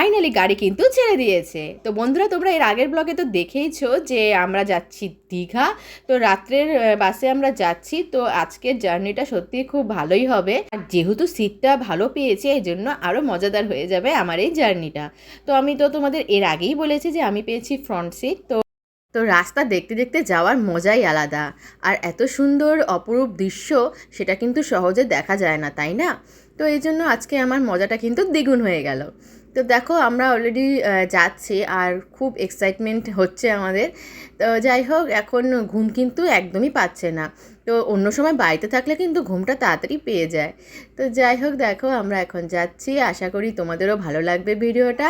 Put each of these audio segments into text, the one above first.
Finally গাড়ি কিন্তু ছেড়ে দিয়েছে। তো বন্ধুরা, তোমরা এর আগের ব্লগে তো দেখেইছো যে আমরা যাচ্ছি দীঘা। তো রাত্রের বাসে আমরা যাচ্ছি। তো আজকের জার্নিটা সত্যি খুব ভালোই হবে। আর যেহেতু সিটটা ভালো পেয়েছে, এই জন্য আরও মজাদার হয়ে যাবে আমার এই জার্নিটা তো আমি তো তোমাদের এর আগেই বলেছি যে আমি পেয়েছি ফ্রন্ট সিট তো তো রাস্তা দেখতে দেখতে যাওয়ার মজাই আলাদা। আর এত সুন্দর, অপরূপ দৃশ্য, সেটা কিন্তু সহজে দেখা যায় না, তাই না? তো এই জন্য আজকে আমার মজাটা কিন্তু দ্বিগুণ হয়ে গেল। তো দেখো, আমরা অলরেডি যাচ্ছি আর খুব এক্সাইটমেন্ট হচ্ছে আমাদের। তো যাই হোক, এখন ঘুম কিন্তু একদমই পাচ্ছে না। তো অন্য সময় বাড়িতে থাকলে কিন্তু ঘুমটা তাড়াতাড়ি পেয়ে যায়। তো যাই হোক, দেখো আমরা এখন যাচ্ছি। আশা করি তোমাদেরও ভালো লাগবে ভিডিওটা।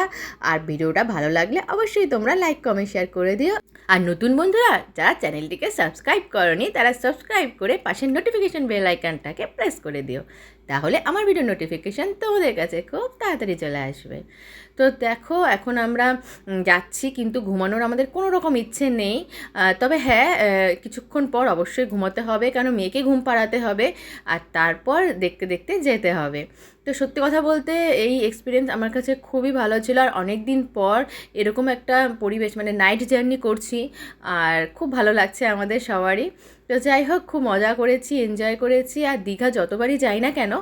আর ভিডিওটা ভালো লাগলে অবশ্যই তোমরা লাইক, কমেন্ট, শেয়ার করে দিও। আর নতুন বন্ধুরা, যারা চ্যানেলটিকে সাবস্ক্রাইব করনি, তারা সাবস্ক্রাইব করে পাশের নোটিফিকেশন বেল আইকনটাকে প্রেস করে দিও। তাহলে আমার ভিডিও নোটিফিকেশান তোমাদের কাছে খুব তাড়াতাড়ি চলে আসবে। তো দেখো, এখন আমরা যাচ্ছি কিন্তু ঘুমানোর আমাদের কোনো রকম ইচ্ছে নেই। তবে হ্যাঁ কিছুক্ষণ পর অবশ্যই ঘুমাতে হবে, কেন মেয়েকে ঘুম পাড়াতে হবে আর তারপর দেখতে দেখতে যেতে হবে। তো সত্যি কথা বলতে এই এক্সপিরিয়েন্স আমার কাছে খুবই ভালো ছিল আর অনেক দিন পর এরকম একটা পরিবেশ মানে নাইট জার্নি করছি আর খুব ভালো লাগছে আমাদের সবারই। তো যাই হোক, খুব মজা করেছি এনজয় করেছি আর দীঘা যতবারই যাই না কেন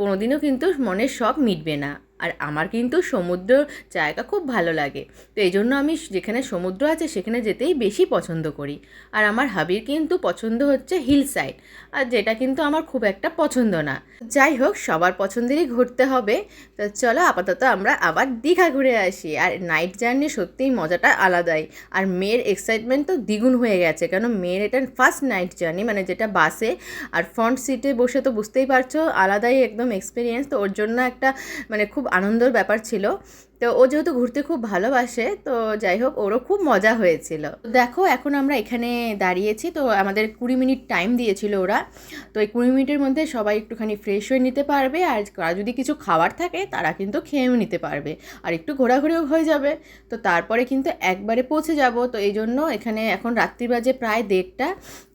কোনোদিনও কিন্তু মনের শখ মিটবে না। আর আমার কিন্তু সমুদ্র জায়গা খুব ভালো লাগে। তো এই জন্য আমি যেখানে সমুদ্র আছে সেখানে যেতেই বেশি পছন্দ করি। আর আমার হাবির কিন্তু পছন্দ হচ্ছে হিল সাইড আর যেটা কিন্তু আমার খুব একটা পছন্দ না। যাই হোক, সবার পছন্দেরই ঘুরতে হবে। তো চলো আপাতত আমরা আবার দীঘা ঘুরে আসি। আর নাইট জার্নি সত্যিই মজাটা আলাদাই। আর মেয়ের এক্সাইটমেন্ট তো দ্বিগুণ হয়ে গেছে, কেন মেয়ের এটা ফার্স্ট নাইট জার্নি মানে যেটা বাসে আর ফ্রন্ট সিটে বসে তো বুঝতেই পারছ, আলাদাই একদম এক্সপিরিয়েন্স তো ওর জন্য একটা মানে খুব আনন্দর ব্যাপার ছিল। তো ও যেহেতু ঘুরতে খুব ভালোবাসে, তো যাই হোক ওরও খুব মজা হয়েছিল। দেখো এখন আমরা এখানে দাঁড়িয়েছি, তো আমাদের কুড়ি মিনিট টাইম দিয়েছিল ওরা। তো এই কুড়ি মিনিটের মধ্যে সবাই একটুখানি ফ্রেশ হয়ে নিতে পারবে, আর যদি কিছু খাবার থাকে তারা কিন্তু খেয়েও নিতে পারবে। আর একটু ঘোরাঘুরিও হয়ে যাবে। তো তারপরে কিন্তু একবারে পৌঁছে যাব। তো এই জন্য এখানে এখন রাত্রি বাজে প্রায় দেড়টা।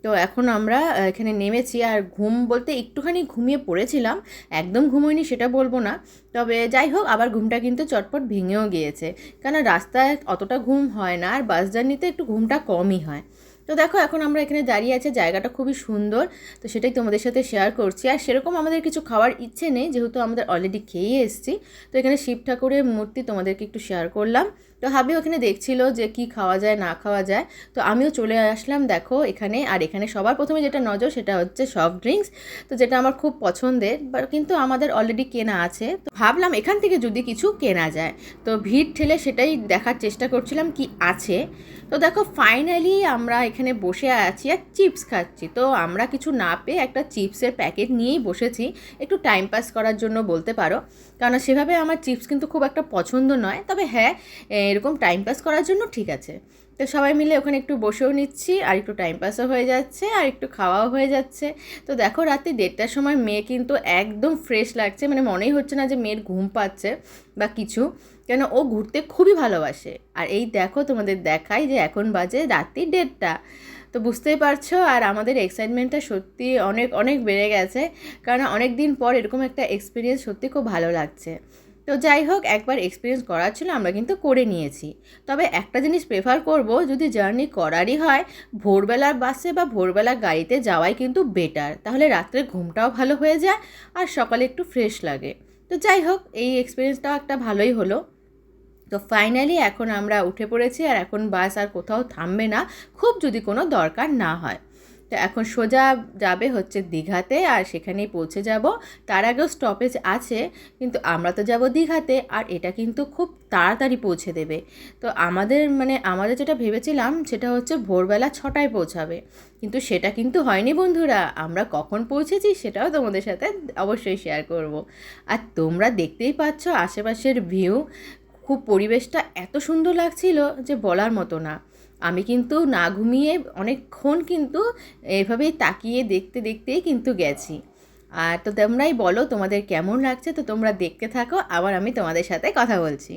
তো এখন আমরা এখানে নেমেছি। আর ঘুম বলতে একটুখানি ঘুমিয়ে পড়েছিলাম। একদম ঘুমোয়নি সেটা বলব না। তবে যাই হোক, আবার ঘুমটা কিন্তু চটপট ভেঙেও গিয়েছে। কেন রাস্তায় অতটা ঘুম হয় না, আর বাস জার্নিতে একটু ঘুমটা কমই হয়। তো দেখো, এখন আমরা এখানে দাঁড়িয়ে আছে, জায়গাটা খুবই সুন্দর। তো সেটাই তোমাদের সাথে শেয়ার করছি। আর সেরকম আমাদের কিছু খাওয়ার ইচ্ছে নেই, যেহেতু আমাদের অলরেডি খেয়ে এসেছি। তো এখানে শিব ঠাকুরের মূর্তি তোমাদেরকে একটু শেয়ার করলাম। তো হাবি ওখানে দেখছিল যে কি খাওয়া যায়, না খাওয়া যায়। তো আমিও চলে আসলাম, দেখো, এখানে। আর এখানে সবার প্রথমে যেটা নজর, সেটা হচ্ছে সফট ড্রিঙ্কস তো যেটা আমার খুব পছন্দের কিন্তু আমাদের অলরেডি কেনা আছে। তো ভাবলাম এখান থেকে যদি কিছু কেনা যায়, তো ভিড় ঠেলে সেটাই দেখার চেষ্টা করছিলাম কি আছে। তো দেখো ফাইনালি আমরা এখানে বসে আছি আর চিপস খাচ্ছি। তো আমরা কিছু না পেয়ে একটা চিপসের প্যাকেট নিয়েই বসেছি। একটু টাইম পাস করার জন্য বলতে পারো। কারণ সেভাবে আমার চিপস কিন্তু খুব একটা পছন্দ নয়। তবে হ্যাঁ এরকম টাইম পাস করার জন্য ঠিক আছে। তো সবাই মিলে ওখানে একটু বসেও নিচ্ছি, আর একটু টাইম পাসও হয়ে যাচ্ছে, আর একটু খাওয়াও হয়ে যাচ্ছে। তো দেখো রাতে দেড়টার সময় মেয়ে কিন্তু একদম ফ্রেশ লাগছে মানে মনেই হচ্ছে না যে মেয়ের ঘুম পাচ্ছে বা কিছু, কেন ও ঘুরতে খুবই ভালোবাসে। আর এই দেখো তোমাদের দেখাই যে এখন বাজে রাত্রি দেড়টা। তো বুঝতেই পারছ, আর আমাদের এক্সাইটমেন্টটা সত্যি অনেক অনেক বেড়ে গেছে, কারণ অনেক দিন পর এরকম একটা এক্সপিরিয়েন্স সত্যি খুব ভালো লাগছে। তো যাই হোক, একবার এক্সপিরিয়েন্স করার ছিল, আমরা কিন্তু করে নিয়েছি। তবে একটা জিনিস প্রেফার করব, যদি জার্নি করারই হয় ভোরবেলার বাসে বা ভোরবেলার গাড়িতে যাওয়াই কিন্তু বেটার তাহলে রাত্রে ঘুমটাও ভালো হয়ে যায়, আর সকালে একটু ফ্রেশ লাগে। তো যাই হোক, এই এক্সপিরিয়েন্সটাও একটা ভালোই হলো। তো ফাইনালি এখন আমরা উঠে পড়েছি, আর এখন বাস আর কোথাও থামবে না। খুব যদি কোনো দরকার না হয়। তো এখন সোজা যাবে হচ্ছে দীঘাতে আর সেখানেই পৌঁছে যাব। তার আগেও স্টপেজ আছে, কিন্তু আমরা তো যাব দীঘাতে আর এটা কিন্তু খুব তাড়াতাড়ি পৌঁছে দেবে। তো আমাদের মানে আমাদের যেটা ভেবেছিলাম সেটা হচ্ছে ভোরবেলা ছটায় পৌঁছাবে। কিন্তু সেটা কিন্তু হয়নি বন্ধুরা, আমরা কখন পৌঁছেছি সেটাও তোমাদের সাথে অবশ্যই শেয়ার করব। আর তোমরা দেখতেই পাচ্ছ আশেপাশের ভিউ খুব পরিবেশটা এত সুন্দর লাগছিল যে বলার মতো না। আমি কিন্তু না ঘুমিয়ে অনেকক্ষণ কিন্তু এভাবেই তাকিয়ে দেখতে দেখতেই কিন্তু গেছি। আর তো তোমরাই বলো তোমাদের কেমন লাগছে, তো তোমরা দেখতে থাকো, আবার আমি তোমাদের সাথে কথা বলছি।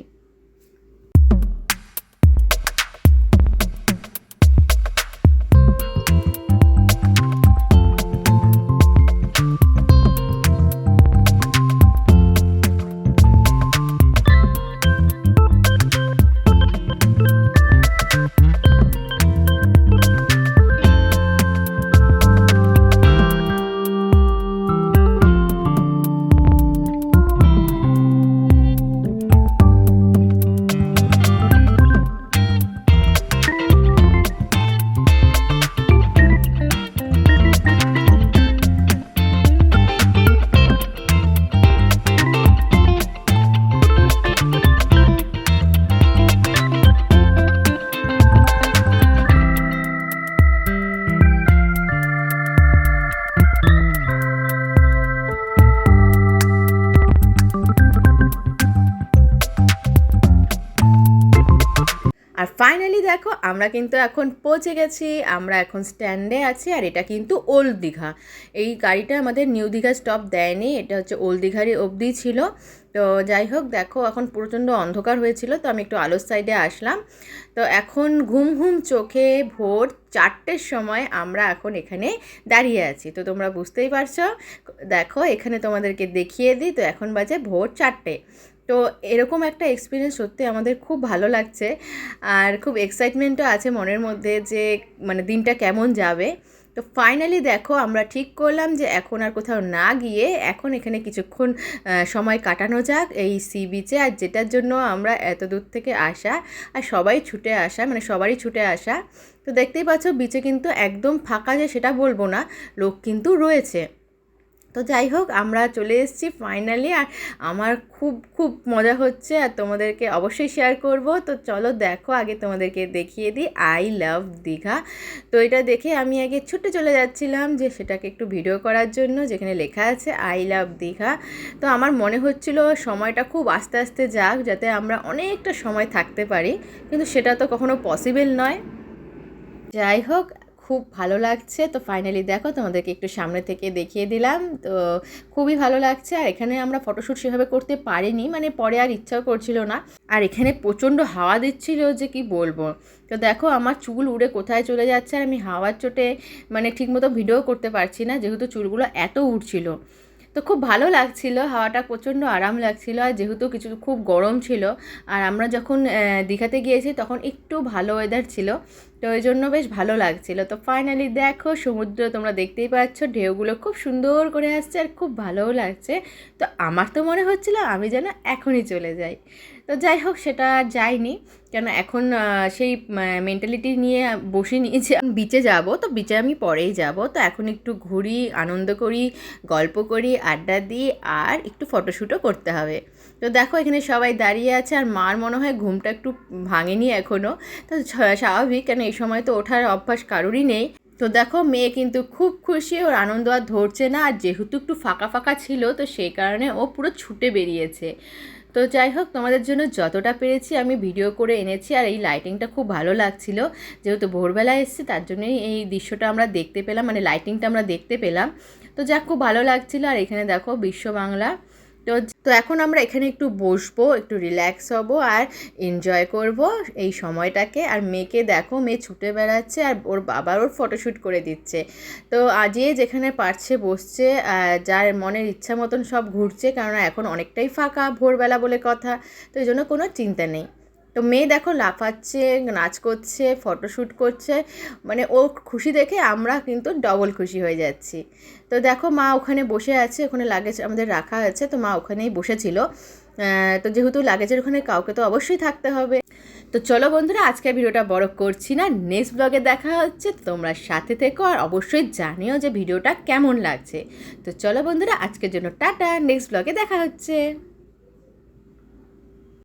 আর ফাইনালি দেখো, আমরা কিন্তু এখন পৌঁছে গেছি, আমরা এখন স্ট্যান্ডে আছি, আর এটা কিন্তু ওল্ড দীঘা এই গাড়িটা আমাদের নিউ দীঘা স্টপ দেয়নি, এটা হচ্ছে ওল্ড দীঘারই অবধি ছিল। তো যাই হোক, দেখো, এখন প্রচণ্ড অন্ধকার হয়েছিল, তো আমি একটু আলোর সাইডে আসলাম। তো এখন ঘুম ঘুম চোখে ভোর চারটের সময় আমরা এখন এখানে দাঁড়িয়ে আছি। তো তোমরা বুঝতেই পারছ, দেখো, এখানে তোমাদেরকে দেখিয়ে দিই, তো এখন বাজে ভোর চারটে। তো এরকম একটা এক্সপিরিয়েন্স সত্যি আমাদের খুব ভালো লাগছে। আর খুব এক্সাইটমেন্টও আছে মনের মধ্যে যে মানে দিনটা কেমন যাবে। তো ফাইনালি দেখো, আমরা ঠিক করলাম যে এখন আর কোথাও না গিয়ে এখন এখানে কিছুক্ষণ সময় কাটানো যাক এই সি বিচে আর যেটার জন্য আমরা এত দূর থেকে আসা আর সবাই ছুটে আসা মানে সবারই ছুটে আসা। তো দেখতেই পাচ্ছ বিচে কিন্তু একদম ফাঁকা যে সেটা বলব না, লোক কিন্তু রয়েছে। তো যাই হোক, আমরা চলে এসেছি ফাইনালি আর আমার খুব খুব মজা হচ্ছে আর তোমাদেরকে অবশ্যই শেয়ার করব। তো চলো দেখো, আগে তোমাদেরকে দেখিয়ে দিই আই লাভ দীঘা। তো এটা দেখে আমি আগে ছুটে চলে যাচ্ছিলাম যে সেটাকে একটু ভিডিও করার জন্য, যেখানে লেখা আছে আই লাভ দীঘা। তো আমার মনে হচ্ছিল সময়টা খুব আস্তে আস্তে যাক, যাতে আমরা অনেকটা সময় থাকতে পারি, কিন্তু সেটা তো কখনো পসিবল নয়। যাই হোক খুব ভালো লাগছে। তো ফাইনালি দেখো তোমাদেরকে একটু সামনে থেকে দেখিয়ে দিলাম। তো খুবই ভালো লাগছে। আর এখানে আমরা ফটোশ্যুট সেভাবে করতে পারিনি। মানে পরে আর ইচ্ছাও করছিল না। আর এখানে প্রচণ্ড হাওয়া দিচ্ছিল যে কি বলব। তো দেখো আমার চুল উড়ে কোথায় চলে যাচ্ছে আর আমি হাওয়ার চোটে মানে ঠিকমতো ভিডিও করতে পারছি না। যেহেতু চুলগুলো এত উঠছিল তো খুব ভালো লাগছিল, হাওয়াটা প্রচণ্ড আরাম লাগছিল আর যেহেতু কিছু খুব গরম ছিল আর আমরা যখন দীঘাতে গিয়েছি তখন একটু ভালো ওয়েদার ছিল, তো ওই জন্য বেশ ভালো লাগছিল। তো ফাইনালি দেখো সমুদ্র তোমরা দেখতেই পাচ্ছ, ঢেউগুলো খুব সুন্দর করে আসছে আর খুব ভালোও লাগছে। তো আমার তো মনে হচ্ছিল আমি যেন এখনই চলে যাই। তো যাই হোক, সেটা আর যাইনি। কেন এখন সেই মেন্টালিটি নিয়ে বসে নিয়েছি বিচে যাব, তো বিচে আমি পরেই যাব। তো এখন একটু ঘুরি, আনন্দ করি, গল্প করি, আড্ডা দিই, আর একটু ফটোশ্যুটও করতে হবে। তো দেখো, এখানে সবাই দাঁড়িয়ে আছে, আর মার মনে হয় ঘুমটা একটু ভাঙেনি এখনও তো স্বাভাবিক, কেন এই সময় তো ওঠার অভ্যাস কারোরই নেই। তো দেখো, মেয়ে কিন্তু খুব খুশি, ওর আনন্দ আর ধরছে না। আর যেহেতু একটু ফাঁকা ফাঁকা ছিল, তো সেই কারণে ও পুরো ছুটে বেরিয়েছে। তো যাই হোক, তোমাদের জন্য যতটা পেরেছি আমি ভিডিও করে এনেছি আর এই লাইটিংটা খুব ভালো লাগছিল। যেহেতু ভোরবেলা এসেছি, তার জন্যই এই দৃশ্যটা আমরা দেখতে পেলাম মানে লাইটিংটা আমরা দেখতে পেলাম। তো যাক, খুব ভালো লাগছিল। আর এখানে দেখো, বিশ্ব বাংলা। তো তো এখন আমরা এখানে একটু বসবো, একটু রিল্যাক্স হব আর এনজয় করব এই সময়টাকে। আর মেয়েকে দেখো, মেয়ে ছুটে বেড়াচ্ছে আর ওর বাবার ওর ফটোশ্যুট করে দিচ্ছে। তো আজই যেখানে পারছে বসছে যার মনের ইচ্ছা মতন সব ঘুরছে কারণ এখন অনেকটাই ফাঁকা ভোরবেলা বলে কথা, তো এই জন্য কোনো চিন্তা নেই। তো মেয়ে দেখো লাফাচ্ছে, নাচ করছে ফটোশ্যুট করছে মানে ও খুশি দেখে আমরা কিন্তু ডবল খুশি হয়ে যাচ্ছি। তো দেখো মা ওখানে বসে আছে, ওখানে লাগেজ আমাদের রাখা আছে, তো মা ওখানেই বসেছিল। তো যেহেতু লাগেজের ওখানে কাউকে তো অবশ্যই থাকতে হবে। তো চলো বন্ধুরা আজকে ভিডিওটা বড় করছি না। নেক্সট ব্লগে দেখা হচ্ছে। তোমরা সাথে থেকো আর অবশ্যই জানিও যে ভিডিওটা কেমন লাগছে। তো চলো বন্ধুরা, আজকের জন্য টাটা। নেক্সট ব্লগে দেখা হচ্ছে।